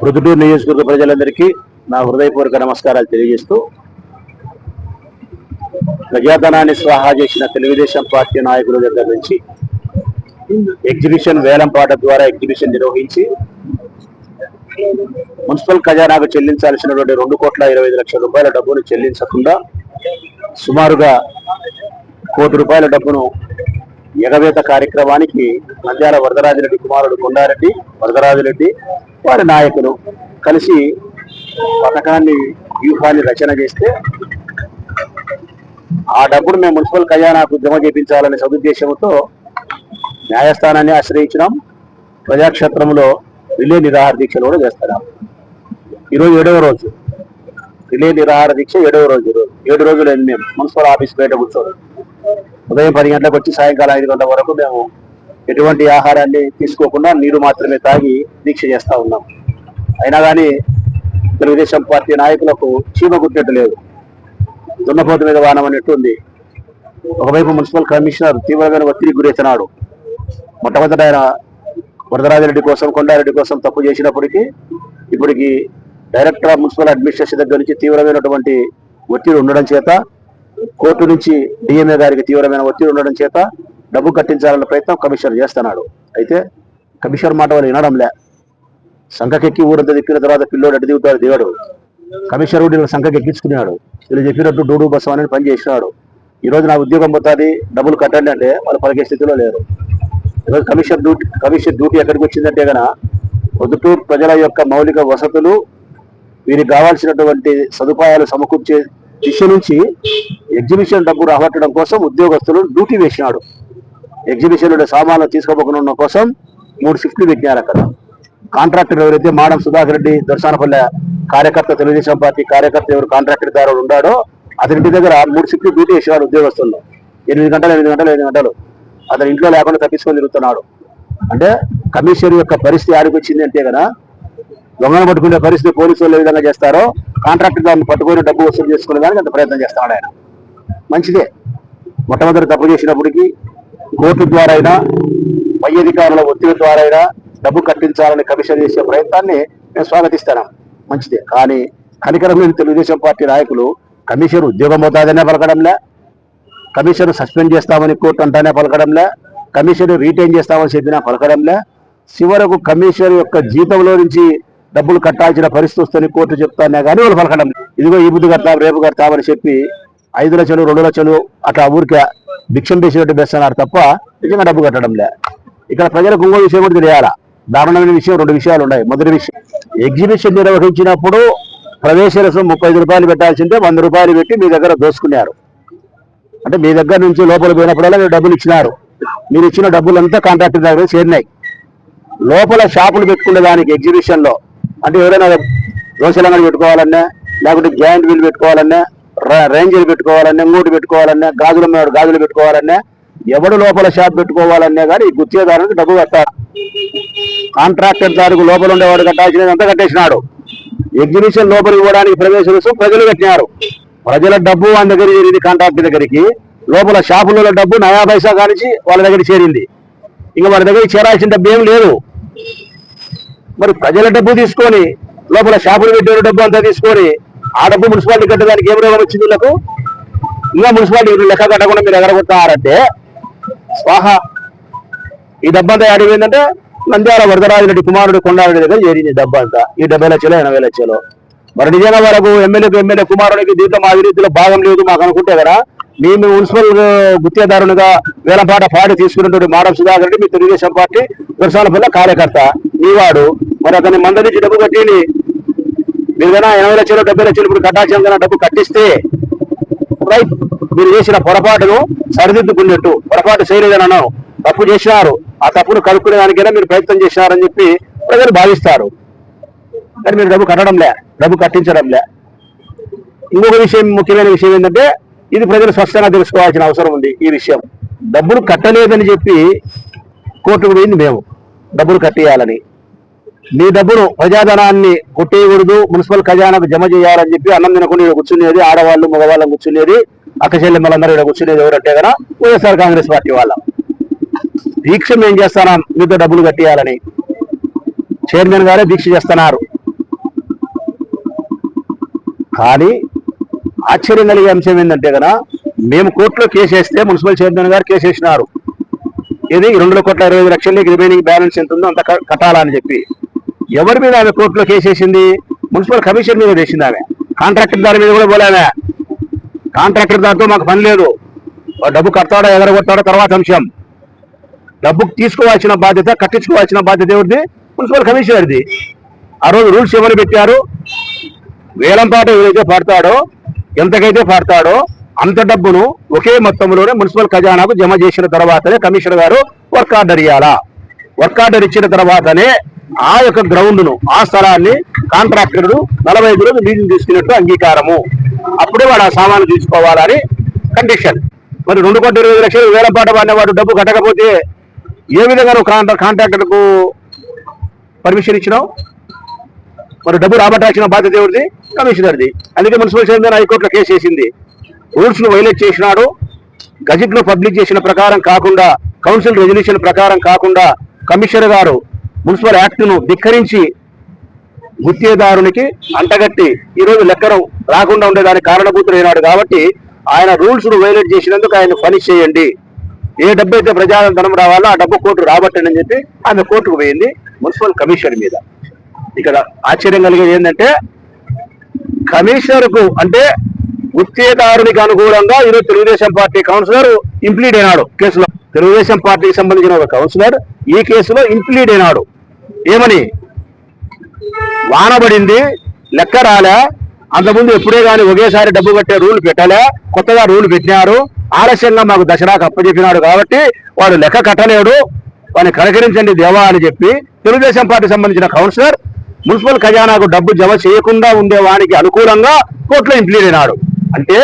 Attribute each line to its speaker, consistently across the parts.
Speaker 1: ప్రొద్దుటూరు నియోజకవర్గ ప్రజలందరికీ నా హృదయపూర్వక నమస్కారాలు తెలియజేస్తూ ప్రజాధనాన్ని స్వాహా చేసిన తెలుగుదేశం పార్టీ నాయకుల దగ్గర నుంచి ఎగ్జిబిషన్ వేలంపాట ద్వారా ఎగ్జిబిషన్ నిర్వహించి మున్సిపల్ ఖజానాకు చెల్లించాల్సినటువంటి రెండు కోట్ల ఇరవై లక్షల రూపాయల డబ్బును చెల్లించకుండా సుమారుగా కోటి రూపాయల డబ్బును ఎగవేత కార్యక్రమానికి నంద్యాల వరదరాజిరెడ్డి కుమారుడు కొండారెడ్డి వరదరాజిరెడ్డి వారి నాయకులు కలిసి పథకాన్ని వ్యూహాన్ని రచన చేస్తే ఆ డబ్బును మేము మున్సిపల్ ఖజానాకు జమ చేయించాలనే సదుద్దేశంతో న్యాయస్థానాన్ని ఆశ్రయించినాం ప్రజాక్షేత్రంలో రిలే నిరాహార దీక్షలు కూడా చేస్తున్నాం ఈరోజు ఏడవ రోజు. రిలే నిరాహార దీక్ష ఏడవ రోజు ఏడు రోజులు అయింది మేము. మున్సిపల్ ఆఫీస్ బయట కూర్చోవడం. ఉదయం పది గంటలకు వచ్చి సాయంకాలం ఐదు గంటల వరకు మేము ఎటువంటి ఆహారాన్ని తీసుకోకుండా నీరు మాత్రమే తాగి దీక్ష చేస్తా ఉన్నాం. అయినా కానీ తెలుగుదేశం పార్టీ నాయకులకు చీమ గుర్తెట్టు లేదు. దున్నపోతు మీద వానం అన్నట్టు ఉంది. ఒకవైపు మున్సిపల్ కమిషనర్ తీవ్రమైన ఒత్తిడికి గురవుతున్నాడు మొట్టమొదట ఆయన వరదరాజరెడ్డి కోసం కొండారెడ్డి కోసం తప్పు చేసినప్పటికీ ఇప్పటికి డైరెక్టర్ ఆఫ్ మున్సిపల్ అడ్మినిస్ట్రేషన్ దగ్గర నుంచి తీవ్రమైనటువంటి ఒత్తిడి ఉండడం చేత కోర్టు నుంచి డిఎంఏ గారికి తీవ్రమైన ఒత్తిడి ఉండడం చేత డబ్బు కట్టించాలన్న ప్రయత్నం కమిషనర్ చేస్తున్నాడు. అయితే కమిషనర్ మాట వాళ్ళు వినడంలే సంఖకెక్కి ఊరంతా తిప్పిన తర్వాత పిల్లోడు అడ్డు దిగుతాడు దిగడు. కమిషనర్ కూడా సంఖకెక్కించుకున్నాడు ఎక్కించుకున్నాడు వీళ్ళు చెప్పినట్టు డూడు బస్సు అని పని చేసినాడు ఈ రోజు నా ఉద్యోగం పోతుంది డబ్బులు కట్టండి అంటే వాళ్ళు పలికే స్థితిలో లేరు. ఈరోజు కమిషన్ డ్యూటీ కమిషన్ డ్యూటీ ఎక్కడికి వచ్చిందంటే గన పొద్దుటూరు ప్రజల యొక్క మౌలిక వసతులు వీరికి కావాల్సినటువంటి సదుపాయాలు సమకూర్చే దిశ నుంచి ఎగ్జిబిషన్ డబ్బు రాబట్టడం కోసం ఉద్యోగస్తులు డ్యూటీ వేసినాడు. ఎగ్జిబిషన్ సామాన్లు తీసుకోబోకుండా కోసం మూడు షిఫ్ట్లు పెట్టినారు అక్కడ. కాంట్రాక్టర్ ఎవరైతే మాడం సుధాకర్ రెడ్డి దర్శనపల్లె కార్యకర్త తెలుగుదేశం పార్టీ కార్యకర్త ఎవరు కాంట్రాక్టర్ దారుడు ఉన్నాడో అతని దగ్గర మూడు షిఫ్ట్లు డ్యూటీ వేసినాడు ఉద్యోగస్తుల్లో ఎనిమిది గంటలు ఎనిమిది గంటలు ఎనిమిది గంటలు. అతను ఇంట్లో లేకుండా తప్పించుకొని తిరుగుతున్నాడు. అంటే కమిషనర్ యొక్క పరిస్థితి ఆడికి వచ్చింది అంటే కదా దొంగను పట్టుకునే పరిస్థితి పోలీసులు ఏ విధంగా చేస్తారో కాంట్రాక్టర్ దాన్ని పట్టుకొని డబ్బు వసూలు చేసుకునే దానికి అంత ప్రయత్నం చేస్తాడు ఆయన. మంచిదే. మొట్టమొదటి తప్పు చేసినప్పటికీ కోర్టు ద్వారా అయినా పై అధికారుల ఒత్తిడి ద్వారా అయినా డబ్బు కట్టించాలని కమిషన్ చేసే ప్రయత్నాన్ని నేను స్వాగతిస్తాను. మంచిదే. కానీ కనికరమైన తెలుగుదేశం పార్టీ నాయకులు కమిషన్ ఉద్యోగం అవుతాదనే పలకడంలే. కమిషన్ సస్పెండ్ చేస్తామని కోర్టు అంటానే పలకడంలే. కమిషన్ రీటైన్ చేస్తామని చెప్పినా పలకడంలే. చివరకు కమిషన్ యొక్క జీతంలో నుంచి డబ్బులు కట్టాల్సిన పరిస్థితి వస్తుంది కోర్టు చెప్తానే కానీ వాళ్ళు పలకడం ఇదిగో ఈ బుద్ధి కడతాం రేపు కడతామని చెప్పి ఐదు లక్షలు రెండు లక్షలు అట్లా ఊరికే భిక్షం చేసినట్టు బెస్తున్నారు తప్ప నిజంగా డబ్బు కట్టడంలే ఇక్కడ ప్రజలకు ఇంకో విషయం కూడా తెలియాలా? దారుణమైన విషయం రెండు విషయాలు ఉన్నాయి. మొదటి విషయం ఎగ్జిబిషన్ నిర్వహించినప్పుడు ప్రవేశ రసం ముప్పై ఐదు రూపాయలు పెట్టాల్సిందే వంద రూపాయలు పెట్టి మీ దగ్గర దోసుకున్నారు. అంటే మీ దగ్గర నుంచి లోపల పోయినప్పుడల్లా మీరు డబ్బులు ఇచ్చినారు. మీరు ఇచ్చిన డబ్బులంతా కాంట్రాక్టర్ దగ్గర చేరినాయి. లోపల షాపులు పెట్టుకునే దానికి ఎగ్జిబిషన్లో అంటే ఎవరైనా దోశలంగా పెట్టుకోవాలన్నా లేకుంటే జాయింట్ వీల్ పెట్టుకోవాలన్నా రేంజర్ పెట్టుకోవాలన్నా ఇంకోటి పెట్టుకోవాలన్నా గాజుల మీద గాజులు పెట్టుకోవాలన్నా ఎవడు లోపల షాప్ పెట్టుకోవాలన్నా కానీ ఈ డబ్బు కట్టాలి. కాంట్రాక్టర్ దానికి లోపల ఉండేవాడు కట్టాల్సినది అంతా కట్టేసినాడు. ఎగ్జిబిషన్ లోపలికి ఇవ్వడానికి ప్రవేశం ప్రజలు కట్టినారు. ప్రజల డబ్బు వాళ్ళ దగ్గర చేరింది కాంట్రాక్ట్ దగ్గరికి. లోపల షాపులలో డబ్బు నయా పైసా కానించి వాళ్ళ దగ్గర చేరింది. ఇంకా వాళ్ళ దగ్గర చేరాల్సిన డబ్బు ఏం లేదు. మరి ప్రజల డబ్బు తీసుకొని లోపల షాపులు పెట్టిన డబ్బు అంతా తీసుకొని ఆ డబ్బు మున్సిపాలిటీ కట్టడానికి ఏం రోగం వచ్చింది వీళ్ళకు? ఇంకా మున్సిపాలిటీ లెక్క కట్టకుండా మీరు ఎగరగొట్టారంటే స్వాహ! ఈ డబ్బు అంతా ఏడిపోయిందంటే నంద్యాల వరదరాజురెడ్డి కుమారుడు కొండారెడ్డి దగ్గర చేరింది డబ్బు అంతా ఈ డెబ్బై లక్షలు ఎనభై లక్షలు. మరి నిజంగా వరకు ఎమ్మెల్యేకు ఎమ్మెల్యే కుమారుడికి దీంతో మా అవినీతిలో భాగం లేదు మాకు అనుకుంటే కదా మేము మున్సిపల్ గుత్తేదారునిగా వేలంపాట పాడి తీసుకున్నటువంటి మాడం సుధాకర్ రెడ్డి మీ తెలుగుదేశం పార్టీ పిల్ల కార్యకర్త. మీవాడు మరి అతని మంద డబ్బు కట్టిని మీరు కన్నా ఎనభై లక్షలు డెబ్బై లక్షలు ఇప్పుడు కట్టాల్సిన కన్నా డబ్బు కట్టిస్తే రైట్ మీరు చేసిన పొరపాటును సరిదిద్దుకున్నట్టు. పొరపాటు చేయలేదని అన్నాను. తప్పు చేసినారు. ఆ తప్పును కలుపుకునే దానికైనా మీరు ప్రయత్నం చేసినారని చెప్పి ప్రజలు భావిస్తారు. కానీ మీరు డబ్బు కట్టడంలే డబ్బు కట్టించడంలే. ఇంకొక విషయం ముఖ్యమైన విషయం ఏంటంటే ఇది ప్రజలు స్పష్టంగా తెలుసుకోవాల్సిన అవసరం ఉంది ఈ విషయం. డబ్బులు కట్టలేదని చెప్పి కోర్టుకు పోయింది మేము డబ్బులు కట్టేయాలని. మీ డబ్బును ప్రజాధనాన్ని కొట్టేయకూడదు మున్సిపల్ ఖజానాకు జమ చేయాలని చెప్పి అన్నం తినకుండా ఇక్కడ కూర్చునేది ఆడవాళ్ళు మగవాళ్ళు కూర్చునేది అక్కచెల్లెమ్మలందరూ ఇక్కడ కూర్చునేది ఎవరంటే కదా వైఎస్ఆర్ కాంగ్రెస్ పార్టీ వాళ్ళం. దీక్ష మేము చేస్తానా మీతో డబ్బులు కట్టేయాలని. చైర్మన్ గారే దీక్ష చేస్తున్నారు. కానీ ఆశ్చర్యం కలిగే అంశం ఏంటంటే కదా మేము కోర్టులో కేసు వేస్తే మున్సిపల్ చైర్మన్ గారు కేసు వేసినారు. ఇది రెండు కోట్ల ఇరవై ఐదు లక్షలకి రిమైనింగ్ బ్యాలెన్స్ ఎంత ఉందో అంత కట్టాలని చెప్పి. ఎవరి మీద ఆమె కోర్టులో కేసు వేసింది? మున్సిపల్ కమిషన్ మీద వేసింది ఆమె. కాంట్రాక్టర్ దారి మీద కూడా పోలేమే కాంట్రాక్టర్ దారితో మాకు పని లేదు. డబ్బు కడతాడో ఎగరగొట్టాడో తర్వాత అంశం. డబ్బు తీసుకోవాల్సిన బాధ్యత కట్టించుకోవాల్సిన బాధ్యత ఎవరిది? మున్సిపల్ కమిషనర్ది. ఆ రోజు రూల్స్ ఎవరు పెట్టారు? వేలం పాట ఏదైతే పాడతాడో ఎంతకైతే పాడతాడో అంత డబ్బును ఒకే మొత్తంలోనే మున్సిపల్ ఖజానాకు జమ చేసిన తర్వాతనే కమిషనర్ గారు వర్క్ ఆర్డర్ ఇవ్వాలా వర్క్ ఆర్డర్ ఇచ్చిన తర్వాతనే ఆ యొక్క గ్రౌండ్ను ఆ స్థలాన్ని కాంట్రాక్టర్లు నలభై ఐదు రోజులు లీజు తీసుకున్నట్టు అంగీకారము. అప్పుడే వాడు ఆ సామాను తీసుకోవాలని కండిషన్. మరి రెండు కోట్ల ఇరవై లక్షలు వేల పాట వాడిన డబ్బు కట్టకపోతే ఏ విధంగా నువ్వు కాంట్రా కాంట్రాక్టర్కు పర్మిషన్ ఇచ్చినావు? మరి డబ్బు రాబట్టాల్సిన బాధ్యత ఎవరిది? కమిషనర్ది అందుకే మున్సిపల్ చైర్మన్ హైకోర్టులో కేసు వేసింది. రూల్స్ను వైలేట్ చేసినాడు. గజెట్ను పబ్లిక్ చేసిన ప్రకారం కాకుండా కౌన్సిల్ రెజల్యూషన్ ప్రకారం కాకుండా కమిషనర్ గారు మున్సిపల్ యాక్ట్ను ధిక్కరించి గుత్తేదారునికి అంటగట్టి ఈ రోజు లెక్కను రాకుండా ఉండేదానికి కారణభూతులైనాడు కాబట్టి ఆయన రూల్స్ను వైలేట్ చేసినందుకు ఆయన పని చేయండి. ఏ డబ్బు అయితే ప్రజాధనం రావాలో ఆ డబ్బు కోర్టు రాబట్టండి అని చెప్పి ఆమె కోర్టుకు పోయింది మున్సిపల్ కమిషన్ మీద. ఇక్కడ ఆశ్చర్యం కలిగేది ఏంటంటే కమిషనర్కు అంటే గుత్తేదారునికి అనుకూలంగా ఈరోజు తెలుగుదేశం పార్టీ కౌన్సిలర్ ఇంప్లీడ్ అయినాడు కేసులో. తెలుగుదేశం పార్టీకి సంబంధించిన ఒక కౌన్సిలర్ ఈ కేసులో ఇంప్లీడ్ అయినాడు. ఏమని? వానబడింది లెక్క రాలే అంతకుముందు ఎప్పుడే కానీ ఒకేసారి డబ్బు కట్టే రూల్ పెట్టలే కొత్తగా రూల్ పెట్టినారు ఆలస్యంగా మాకు దసరాకు అప్పచెప్పినాడు కాబట్టి వాడు లెక్క కట్టలేడు వాడిని కనకరించండి దేవా అని చెప్పి తెలుగుదేశం పార్టీ సంబంధించిన కౌన్సిలర్ మున్సిపల్ ఖజానాకు డబ్బు జమ చేయకుండా ఉండే వానికి అనుకూలంగా కోర్టులో ఇంప్లీడ్ అయినాడు. అంటే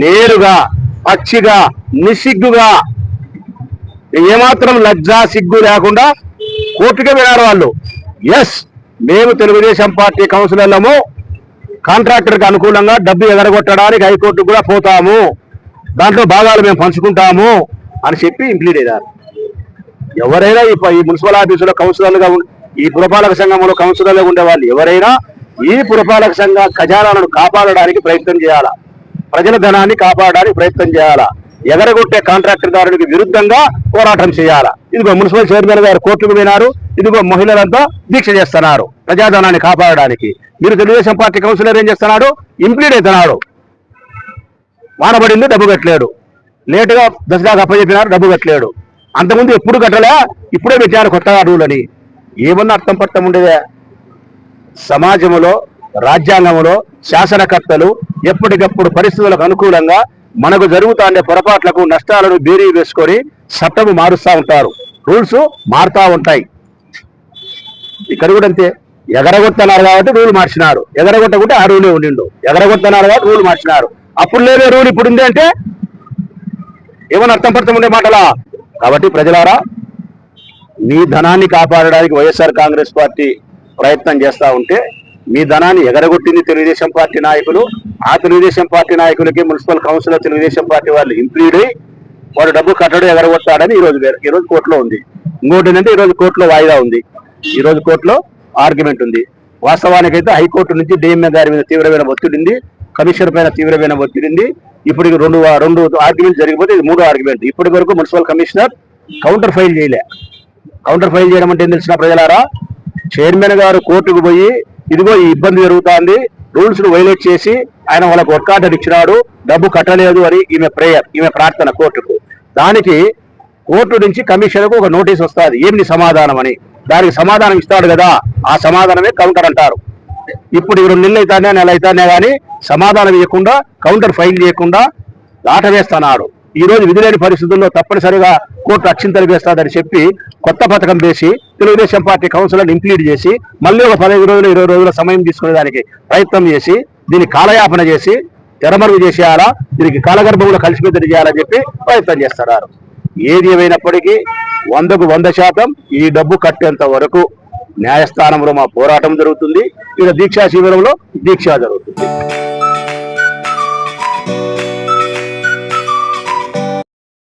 Speaker 1: నేరుగా పచ్చిగా నిస్సిగ్గుగా ఏమాత్రం లజ్జ సిగ్గు లేకుండా కోర్టుకే వెళ్ళారు వాళ్ళు. ఎస్ మేము తెలుగుదేశం పార్టీ కౌన్సిలర్లము. కాంట్రాక్టర్కి అనుకూలంగా డబ్బు ఎగరగొట్టడానికి హైకోర్టు కూడా పోతాము. దాంట్లో భాగాలు మేము పంచుకుంటాము అని చెప్పి ఇంప్లీడ్ అయ్యారు ఎవరైనా ఈ ఈ మున్సిపల్ ఆఫీసులో కౌన్సిలర్లుగా ఉం- ఈ పురపాలక సంఘంలో కౌన్సిలర్గా ఉండే వాళ్ళు ఎవరైనా ఈ పురపాలక సంఘ ఖజానాలను కాపాడడానికి ప్రయత్నం చేయాలా? ప్రజల ధనాన్ని కాపాడడానికి ప్రయత్నం చేయాలా? ఎగరగొట్టే కాంట్రాక్టర్ దారునికి విరుద్ధంగా పోరాటం చేయాలా? ఇదిగో మున్సిపల్ చైర్మన్ గారు కోర్టుకు పోయినారు. ఇదిగో మహిళలంతా దీక్ష చేస్తున్నారు ప్రజాధనాన్ని కాపాడడానికి. మీరు తెలుగుదేశం పార్టీ కౌన్సిలర్ ఏం చేస్తున్నాడు? ఇంప్లీడ్ అవుతున్నాడు. వానబడింది డబ్బు కట్టలేడు. లేటుగా దసరాకు అప్పచెప్పినారు డబ్బు కట్టలేడు. అంతకుముందు ఎప్పుడు కట్టలే? ఇప్పుడే పెట్టారు కొత్తగా రూల్ అని. ఏమన్నా అర్థం పట్టం ఉండేదే? సమాజంలో రాజ్యాంగంలో శాసనకర్తలు ఎప్పటికప్పుడు పరిస్థితులకు అనుకూలంగా మనకు జరుగుతాండే పొరపాట్లకు నష్టాలను బేరీ వేసుకొని చట్టము మారుస్తూ ఉంటారు. రూల్స్ మారుతా ఉంటాయి. ఇక్కడ కూడా అంతే. ఎగరగొట్టన్నారు కాబట్టి రూల్ మార్చినారు. ఎగరగొట్టకుంటే ఆ రూలే ఉండిండు. ఎగరగొట్టన్నారు కాబట్టి రూల్ మార్చినారు. అప్పుడు లేదే రూల్ ఇప్పుడు ఉంది అంటే ఏమన్నా అర్థం పడతాం ఉండే మాటలా? కాబట్టి ప్రజలారా మీ ధనాన్ని కాపాడడానికి వైఎస్ఆర్ కాంగ్రెస్ పార్టీ ప్రయత్నం చేస్తా ఉంటే మీ ధనాన్ని ఎగరగొట్టింది తెలుగుదేశం పార్టీ నాయకులు. ఆ తెలుగుదేశం పార్టీ నాయకులకి మున్సిపల్ కౌన్సిలర్ తెలుగుదేశం పార్టీ వాళ్ళు ఇంప్లీడ్ అయ్యి వాడు డబ్బు కట్టడం ఎగరగొట్టాడని ఈ రోజు ఈ రోజు కోర్టులో ఉంది. ఇంకోటి ఏంటంటే ఈ రోజు కోర్టులో వాయిదా ఉంది. ఈ రోజు కోర్టులో ఆర్గ్యుమెంట్ ఉంది. వాస్తవానికైతే హైకోర్టు నుంచి డిఎంఏ గారి మీద తీవ్రమైన ఒత్తిడింది కమిషనర్ పైన తీవ్రమైన ఒత్తిడింది ఇప్పటికి ఇప్పుడు రెండు రెండు ఆర్గ్యుమెంట్ జరిగిపోతే ఇది మూడో ఆర్గ్యుమెంట్. ఇప్పటి వరకు మున్సిపల్ కమిషనర్ కౌంటర్ ఫైల్ చేయలే. కౌంటర్ ఫైల్ చేయడం అంటే ఏం తెలిసిన ప్రజలారా? చైర్మన్ గారు కోర్టుకు పోయి ఇదిగో ఈ ఇబ్బంది జరుగుతోంది రూల్స్ను వైలేట్ చేసి ఆయన వాళ్ళకు వర్క్ ఆర్డర్ ఇచ్చినాడు డబ్బు కట్టలేదు అని ఈమె ప్రేయర్ ఈమె ప్రార్థన కోర్టుకు. దానికి కోర్టు నుంచి కమిషన్కు ఒక నోటీస్ వస్తుంది ఏమి సమాధానం అని. దానికి సమాధానం ఇస్తాడు కదా ఆ సమాధానమే కౌంటర్ అంటారు. ఇప్పుడు రెండు నెలలు అవుతానే నెల అవుతానే కానీ సమాధానం ఇవ్వకుండా కౌంటర్ ఫైల్ చేయకుండా లాట వేస్తున్నాడు ఈ రోజు విధులేని పరిస్థితుల్లో తప్పనిసరిగా కోర్టు అక్షింతలు వేస్తాదని చెప్పి కొత్త పథకం వేసి తెలుగుదేశం పార్టీ కౌన్సిలర్ని ఇంప్లీడ్ చేసి మళ్ళీ ఒక పదిహేను రోజులు ఇరవై రోజుల సమయం తీసుకునేదానికి ప్రయత్నం చేసి దీన్ని కాలయాపన చేసి తెరమరుగు చేసేయాలా దీనికి కాలగర్భంలో కలిసిపెద్దలు చేయాలని చెప్పి ప్రయత్నం చేస్తున్నారు. ఏది ఏమైనప్పటికీ వందకు వంద శాతం ఈ డబ్బు కట్టేంత వరకు న్యాయస్థానంలో మా పోరాటం జరుగుతుంది. ఇక దీక్షా శిబిరంలో దీక్ష జరుగుతుంది.